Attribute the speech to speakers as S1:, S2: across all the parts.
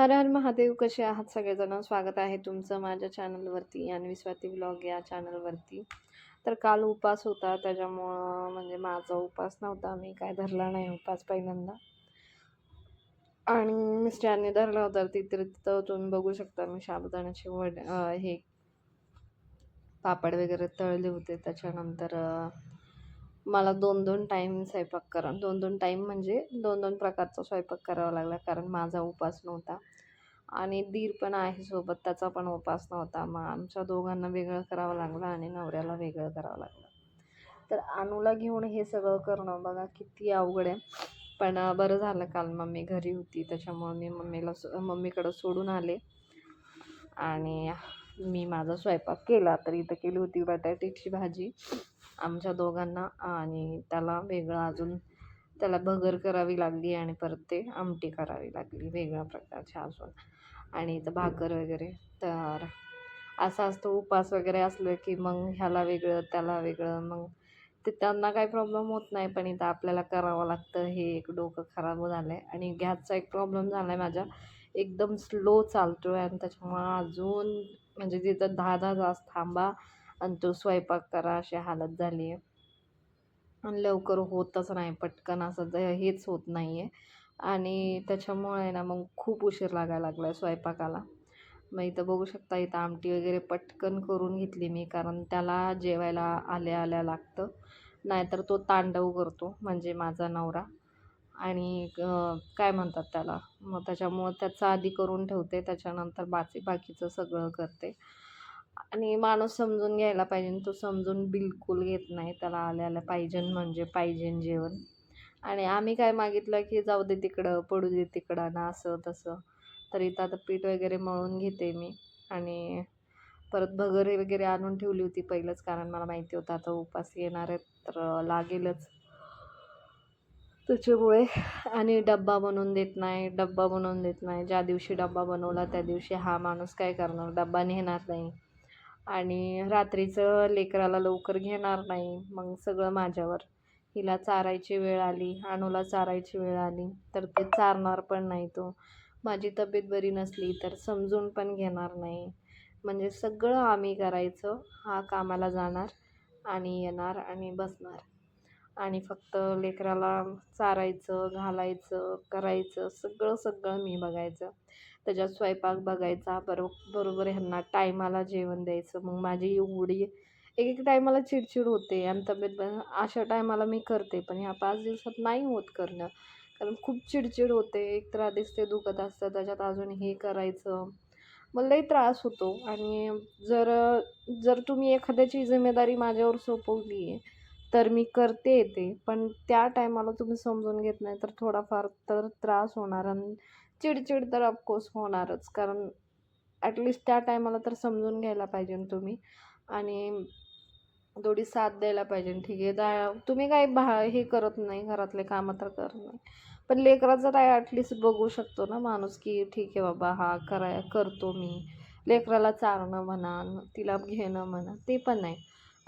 S1: हर हर महादेव कसे आहात सगळेजण? स्वागत आहे तुमचं माझ्या चॅनलवरती आणि स्वाती ब्लॉग या चॅनलवरती तर काल उपास होता त्याच्यामुळं म्हणजे माझा उपास नव्हता. मी काय धरला नाही उपास पहिल्यांदा. आणि मिस्टरांनी धरला होता तिथे तिथं तुम्ही बघू शकता मी साबुदाण्याचे वड हे पापड वगैरे तळले होते. त्याच्यानंतर मला दोन दोन टाईम स्वयंपाक करा दोन दोन टाईम म्हणजे दोन दोन प्रकारचा स्वयंपाक करावा लागला कारण माझा उपास नव्हता. आणि दीर पण आहे सोबत त्याचा पण उपास नव्हता. मग आमच्या दोघांना वेगळं करावं लागलं आणि नवऱ्याला वेगळं करावं लागलं. तर अनुला घेऊन हे सगळं करणं बघा किती अवघड आहे. पण बरं झालं काल मम्मी घरी होती त्याच्यामुळं मी मम्मीला सो मम्मीकडं सोडून आले. आणि मी माझा स्वयंपाक केला तर इथं केली होती बटाट्याची भाजी. आमच्या दोघांना आणि त्याला वेगळं अजून त्याला भगर करावी लागली आणि परत ते आमटी करावी लागली वेगळ्या प्रकारची अजून. आणि इथं भाकर वगैरे. तर असा असतो उपास वगैरे असलं की मग ह्याला वेगळं त्याला वेगळं. मग ते त्यांना काही प्रॉब्लेम होत नाही पण इथं आपल्याला करावं लागतं. हे एक डोकं खराब झालं आहे आणि गॅसचा एक प्रॉब्लेम झाला आहे माझ्या. एकदम स्लो चालतो आहे आणि त्याच्यामुळं अजून म्हणजे तिथं दहा दहा तास थांबा आणि तो स्वयंपाक करा अशी हालत झाली आहे. आणि लवकर होतच नाही पटकन असं हेच होत नाही आहे आणि त्याच्यामुळे ना मग खूप उशीर लागायला लागला आहे स्वयंपाकाला. मग इथं बघू शकता इथं आमटी वगैरे पटकन करून घेतली मी कारण त्याला जेवायला आल्या आल्या लागतं. नाहीतर तो तांडव करतो म्हणजे माझा नवरा. आणि काय म्हणतात त्याला? मग त्याच्यामुळं त्याचं आधी करून ठेवते त्याच्यानंतर बाकी बाकीचं सगळं करते. आणि माणूस समजून घ्यायला पाहिजे तो समजून बिलकुल घेत नाही. त्याला आल्या आल्या पाहिजे म्हणजे पाहिजे जेवण. आणि आम्ही काय मागितलं की जाऊ दे तिकडं पडू दे तिकडं ना असं तसं. तर इथं आता पीठ वगैरे मळून घेते मी. आणि परत भगरे वगैरे आणून ठेवली होती पहिलंच कारण मला माहिती होतं आता उपास येणार आहेत तर लागेलच. त्याच्यामुळे आणि डब्बा बनवून देत नाही डब्बा बनवून देत नाही. ज्या दिवशी डब्बा बनवला त्या दिवशी हा माणूस काय करणार? डब्बा नेणार नाही. आणि रात्रीचं लेकराला लवकर घेणार नाही. मग सगळं माझ्यावर. हिला चारायची वेळ आली अनुला चारायची वेळ आली तर ते चारणार पण नाही तो. माझी तब्येत बरी नसली तर समजून पण घेणार नाही. म्हणजे सगळं आम्ही करायचं हा कामाला जाणार आणि येणार आणि बसणार. आणि फक्त लेकराला चारायचं घालायचं करायचं सगळं सगळं मी बघायचं. त्याच्यात स्वयंपाक बघायचा बरो बरोबर ह्यांना टायमाला जेवण द्यायचं मग माझी एवढी एक एक टायमाला चिडचिड होते आणि तब्येत पण अशा टायमाला मी करते पण ह्या पाच दिवसात नाही होत करणं. कारण खूप चिडचिड होते एक तर आधीच ते दुखत असतं त्याच्यात अजून हे करायचं. मग लई त्रास होतो आणि जर जर तुम्ही एखाद्याची जिम्मेदारी माझ्यावर सोपवली आहे तर मी करते ते पण त्या टायमाला तुम्ही समजून घेत नाही तर थोडाफार तर त्रास होणार. आणि चिडचिड तर ऑफकोर्स होणारच. कारण ॲटलिस्ट त्या टायमाला तर समजून घ्यायला पाहिजे तुम्ही. आणि थोडी साथ द्यायला पाहिजे. ठीक आहे दा तुम्ही काय भा हे करत नाही घरातले कामं तर करत नाही. पण लेकराचं काय ॲटलिस्ट बघू शकतो ना माणूस की ठीक आहे बाबा हा कराय करतो मी. लेकराला चारणं म्हणा तिला घेणं म्हणा ते पण नाही.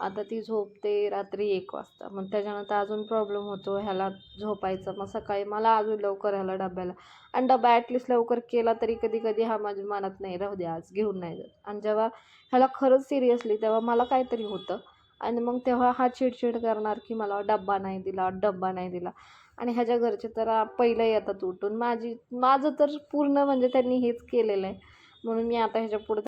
S1: आता ती झोपते रात्री एक वाजता. मग त्याच्यानंतर अजून प्रॉब्लेम होतो ह्याला झोपायचं. मग सकाळी मला अजून लवकर ह्याला डब्याला. आणि डबा ॲटलिस्ट लवकर केला तरी कधी कधी हा माझ्या मनात नाही राहू दे आज घेऊन नाही जात. आणि जेव्हा ह्याला खरंच सिरियसली तेव्हा मला काहीतरी होतं. आणि मग तेव्हा हा चिडचिड करणार की मला डब्बा नाही दिला डब्बा नाही दिला. आणि ह्याच्या घरचे तर पहिलं येतात उठून. माझी माझं तर पूर्ण म्हणजे त्यांनी हेच केलेलं आहे. म्हणून मी आता ह्याच्या पुढे